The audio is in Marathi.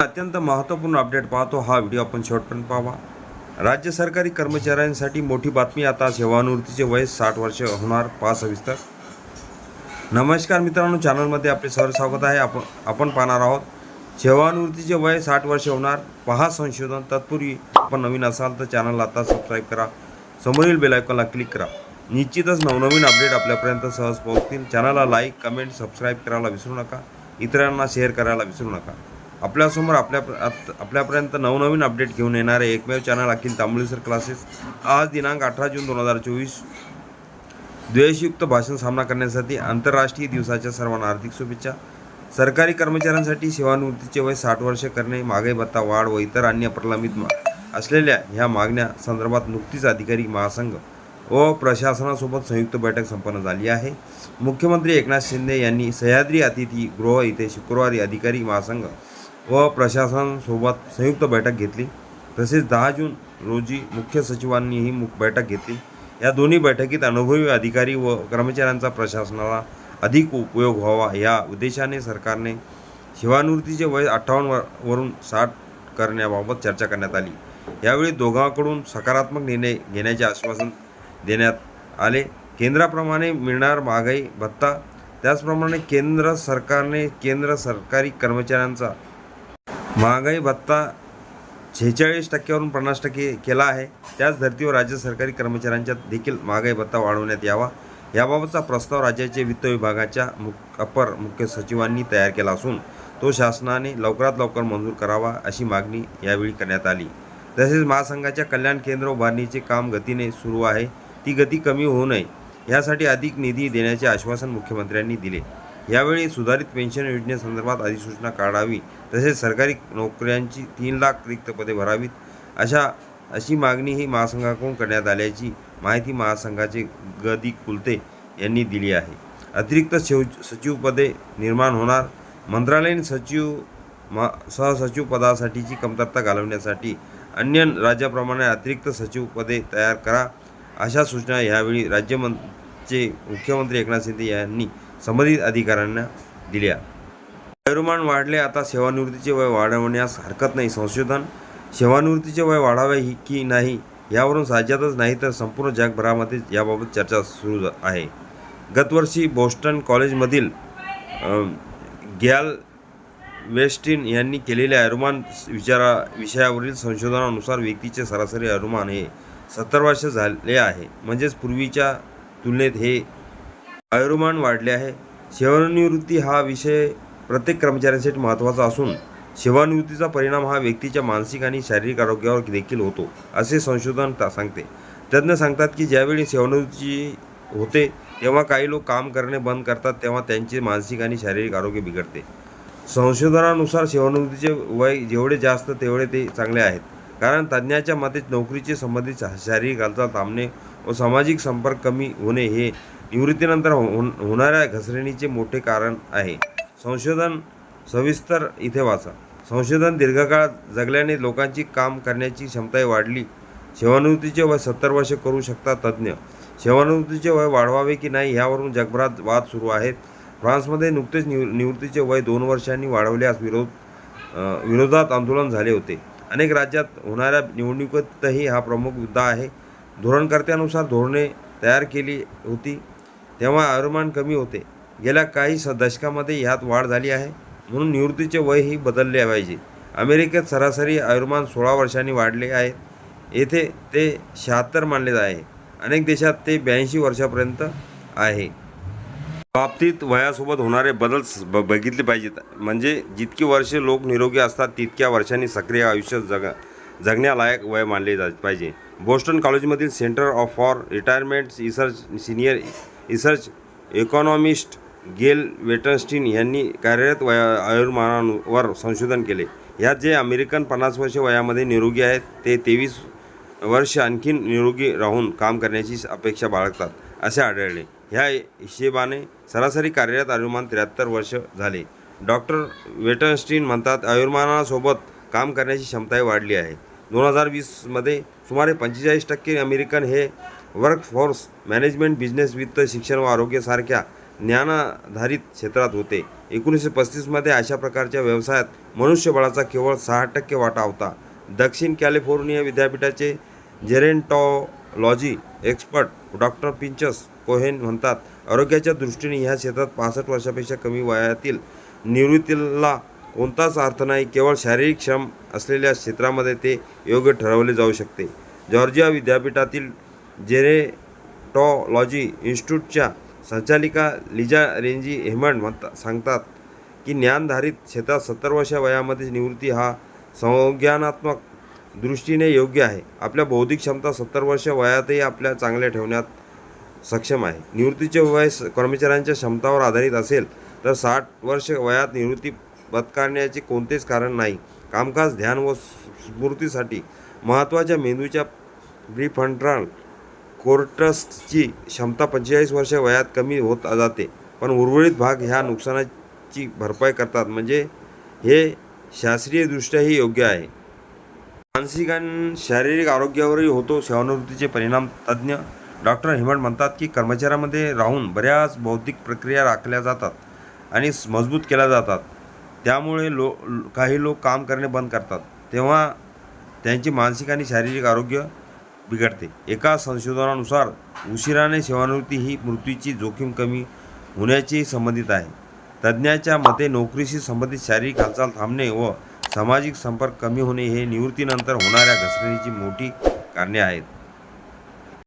अत्यंत महत्त्वपूर्ण अपडेट पाहतो हा व्हिडिओ आपण शेवटपर्यंत पाहावा. राज्य सरकारी कर्मचाऱ्यांसाठी मोठी बातमी आता सेवानिवृत्तीचे वय साठ वर्ष होणार पाच सविस्तर. नमस्कार मित्रांनो चॅनलमध्ये आपले सर स्वागत आहे. आपण आपण पाहणार आहोत सेवानिवृत्तीचे वय साठ वर्ष होणार पहा संशोधन. तत्पूर्वी आपण नवीन असाल तर चॅनलला आता सबस्क्राईब करा. समोरील बेलायकॉनला क्लिक करा. निश्चितच नवनवीन अपडेट आपल्यापर्यंत सहज पोहोचतील. चॅनलला लाईक कमेंट सबस्क्राईब करायला विसरू नका. इतरांना शेअर करायला विसरू नका. आपल्यासमोर आपल्या आत- आपल्यापर्यंत नवनवीन अपडेट घेऊन येणारे एकमेव चॅनल अखिल तांबुळे क्लासेस आज दिनांक अठरा जून दोन हजार चोवीस. द्वेषयुक्त भाषण सामना करण्यासाठी आंतरराष्ट्रीय दिवसाच्या सर्वांना हार्दिक शुभेच्छा. सरकारी कर्मचाऱ्यांसाठी सेवानिवृत्तीचे वय साठ वर्ष करणे महागाई भत्ता वाढ व इतर अन्य प्रलंबित असलेल्या ह्या मागण्या संदर्भात नुकतीच अधिकारी महासंघ व प्रशासनासोबत संयुक्त बैठक संपन्न झाली आहे. मुख्यमंत्री एकनाथ शिंदे यांनी सह्याद्री अतिथी गृह इथे शुक्रवारी अधिकारी महासंघ व प्रशासनासोबत संयुक्त बैठक घेतली. तसेच दहा जून रोजी मुख्य सचिवांनीही मुख बैठक घेतली. या दोन्ही बैठकीत अनुभवी अधिकारी व कर्मचाऱ्यांचा प्रशासनाला अधिक उपयोग व्हावा या उद्देशाने सरकारने सेवानिवृत्तीचे वय अठ्ठावन्न वरून साठ करण्याबाबत चर्चा करण्यात आली. यावेळी दोघांकडून सकारात्मक निर्णय घेण्याचे आश्वासन देण्यात आले. केंद्राप्रमाणे मिळणार महागाई भत्ता त्याचप्रमाणे केंद्र सरकारने केंद्र सरकारी कर्मचाऱ्यांचा महागाई भत्ता शेहेचाळीस टक्क्यावरून पन्नास टक्के केला आहे. त्याच धर्तीवर राज्य सरकारी कर्मचाऱ्यांच्या देखील महागाई भत्ता वाढवण्यात यावा. याबाबतचा प्रस्ताव राज्याचे वित्त विभागाच्या मुख अपर मुख्य सचिवांनी तयार केला असून तो शासनाने लवकरात लवकर मंजूर करावा अशी मागणी यावेळी करण्यात आली. तसेच महासंघाच्या कल्याण केंद्र उभारणीचे काम गतीने सुरू आहे. ती गती कमी होऊ नये. यासाठी अधिक निधी देण्याचे आश्वासन मुख्यमंत्र्यांनी दिले. यावेळी सुधारित पेन्शन योजनेसंदर्भात अधिसूचना काढावी तसेच सरकारी नोकऱ्यांची तीन लाख रिक्त पदे भरावीत अशा अशी मागणीही महासंघाकडून करण्यात आल्याची माहिती महासंघाचे गदी कुलते यांनी दिली आहे. अतिरिक्त सचिव सचिवपदे निर्माण होणार. मंत्रालयीन सचिव मा सहसचिव पदासाठीची कमतरता घालवण्यासाठी अन्य राज्याप्रमाणे अतिरिक्त सचिव पदे तयार करा अशा सूचना यावेळी राज्यमंत्रीचे मुख्यमंत्री एकनाथ शिंदे यांनी संबंधित अधिकाऱ्यांना दिल्या. वयोमान वाढले आता सेवानिवृत्तीचे वय वाढवण्यास हरकत नाही. संशोधन सेवानिवृत्तीचे वय वाढावे की नाही यावरून राज्यातच नाही तर संपूर्ण जगभरामध्ये याबाबत चर्चा सुरू आहे. गतवर्षी बोस्टन कॉलेजमधील गॅल वेस्टिन यांनी केलेल्या आयुर्मान विचारा विषयावरील संशोधनानुसार व्यक्तीचे सरासरी आयुर्मान हे सत्तर वर्ष झाले आहे. म्हणजेच पूर्वीच्या तुलनेत हे आयुर्मान वाढले आहे. सेवानिवृत्ती हा विषय प्रत्येक कर्मचाऱ्यांसाठी महत्त्वाचा असून सेवानिवृत्तीचा परिणाम हा व्यक्तीच्या मानसिक आणि शारीरिक आरोग्यावर देखील होतो असे संशोधन सांगते. तज्ज्ञ सांगतात की ज्यावेळी सेवानिवृत्ती होते तेव्हा काही लोक काम करणे बंद करतात तेव्हा त्यांचे मानसिक आणि शारीरिक आरोग्य बिघडते. संशोधनानुसार सेवानिवृत्तीचे वय जेवढे जास्त तेवढे ते चांगले आहेत. कारण तज्ज्ञाच्या मते नोकरीचे संबंधित शारीरिक हालचाल थांबणे व सामाजिक संपर्क कमी होणे हे निवृत्तीनंतर हो- होणाऱ्या घसरणीचे मोठे कारण आहे. संशोधन सविस्तर इथे वाचा. संशोधन दीर्घकाळ जगल्याने लोकांची काम करण्याची क्षमता वाढली. सेवानिवृत्तीचे वय सत्तर वर्षे करू शकतात तज्ज्ञ. सेवानिवृत्तीचे वय वाढवावे की नाही यावरून जगभरात वाद सुरू आहेत. फ्रान्समध्ये नुकतेच निव निवृत्तीचे वय दोन वर्षांनी वाढवल्यास विरोध विरोधात आंदोलन झाले होते. अनेक राज्यात होणाऱ्या निवडणुकीतही हा प्रमुख मुद्दा आहे. धोरणकर्त्यानुसार धोरणे तयार केली होती. तेव्हा आयुर्मान कमी होते. गेल्या काही स दशकामध्ये ह्यात वाढ झाली आहे. म्हणून निवृत्तीचे वयही बदलले पाहिजे. अमेरिकेत सरासरी आयुर्मान सोळा वर्षांनी वाढले आहे येथे ते शहात्तर मानले आहे. अनेक देशात ते ब्याऐंशी वर्षापर्यंत आहे. बाबतीत वयासोबत होणारे बदल ब बघितले पाहिजेत. म्हणजे जितकी वर्षे लोक निरोगी असतात तितक्या वर्षांनी सक्रिय आयुष्य जग जगण्यालायक वय मानले जा पाहिजे. बोस्टन कॉलेजमधील centre of for retirement research senior research economist Gal Wettstein यांनी कार्यरत वया आयुर्मानांवर संशोधन केले. यात जे अमेरिकन पन्नास वर्ष वयामध्ये निरोगी आहेत ते तेवीस वर्ष आणखीन निरोगी राहून काम करण्याची अपेक्षा बाळगतात असे आढळले. ह्या हिशेबाने सरासरी कार्यरत आयुर्मान त्र्याहत्तर वर्ष झाले. डॉक्टर वेटनस्टीन म्हणतात आयुर्मानासोबत काम करण्याची क्षमताही वाढली आहे. दोन हजार वीसमध्ये सुमारे पंचेचाळीस टक्के अमेरिकन हे वर्कफोर्स मॅनेजमेंट बिझनेस वित्त शिक्षण व आरोग्यासारख्या ज्ञानाधारित क्षेत्रात होते. एकोणीसशे पस्तीसमध्ये अशा प्रकारच्या व्यवसायात मनुष्यबळाचा केवळ सहा टक्के वाटा होता. दक्षिण कॅलिफोर्निया विद्यापीठाचे gerontology expert doctor Pinchas Cohen म्हणतात आरोग्याच्या दृष्टीने ह्या क्षेत्रात पासष्ट वर्षापेक्षा कमी वयातील निवृत्तीला कोणताच अर्थ नाही. केवळ शारीरिक श्रम असलेल्या क्षेत्रामध्ये ते योग्य ठरवले जाऊ शकते. जॉर्जिया विद्यापीठातील जेरेटॉलॉजी इन्स्टिट्यूटच्या संचालिका लिजा रेंजी हेमंड म्हणता सांगतात की ज्ञानधारित क्षेत्रात सत्तर वर्षा वयामध्ये निवृत्ती हा संज्ञानात्मक दृष्टीने योग्य आहे. आपल्या बौद्धिक क्षमता सत्तर वर्ष वयातही आपल्या चांगल्या ठेवण्यात सक्षम आहे. निवृत्तीचे वय स- कर्मचाऱ्यांच्या क्षमतावर आधारित असेल तर साठ वर्ष वयात निवृत्ती पत्कारण्याचे कोणतेच कारण नाही. कामकाज ध्यान व स्मृतीसाठी महत्त्वाच्या मेंदूच्या प्रीफ्रंटल कोर्टसची क्षमता पंचेचाळीस वर्ष वयात कमी होत जाते पण उर्वरित भाग ह्या नुकसानाची भरपाई करतात. म्हणजे हे शास्त्रीयदृष्ट्याही योग्य आहे. मानसिक आणि शारीरिक आरोग्यावरही होतो सेवानिवृत्तीचे परिणाम. तज्ज्ञ डॉक्टर हेमंत म्हणतात की कर्मचाऱ्यामध्ये राहून बऱ्याच बौद्धिक प्रक्रिया राखल्या जातात आणि मजबूत केल्या जातात. त्यामुळे लो लो- काही लोक काम करणे बंद करतात. तेव्हा त्यांचे मानसिक आणि शारीरिक आरोग्य बिघडते. एका संशोधनानुसार उशिराने सेवानिवृत्ती ही मृत्यूची जोखीम कमी होण्याची संबंधित आहे. तज्ज्ञाच्या मते नोकरीशी संबंधित शारीरिक हालचाल थांबणे व सामाजिक संपर्क कमी होणे हे निवृत्तीनंतर होणाऱ्या घसरणीची मोठी कारणे आहेत.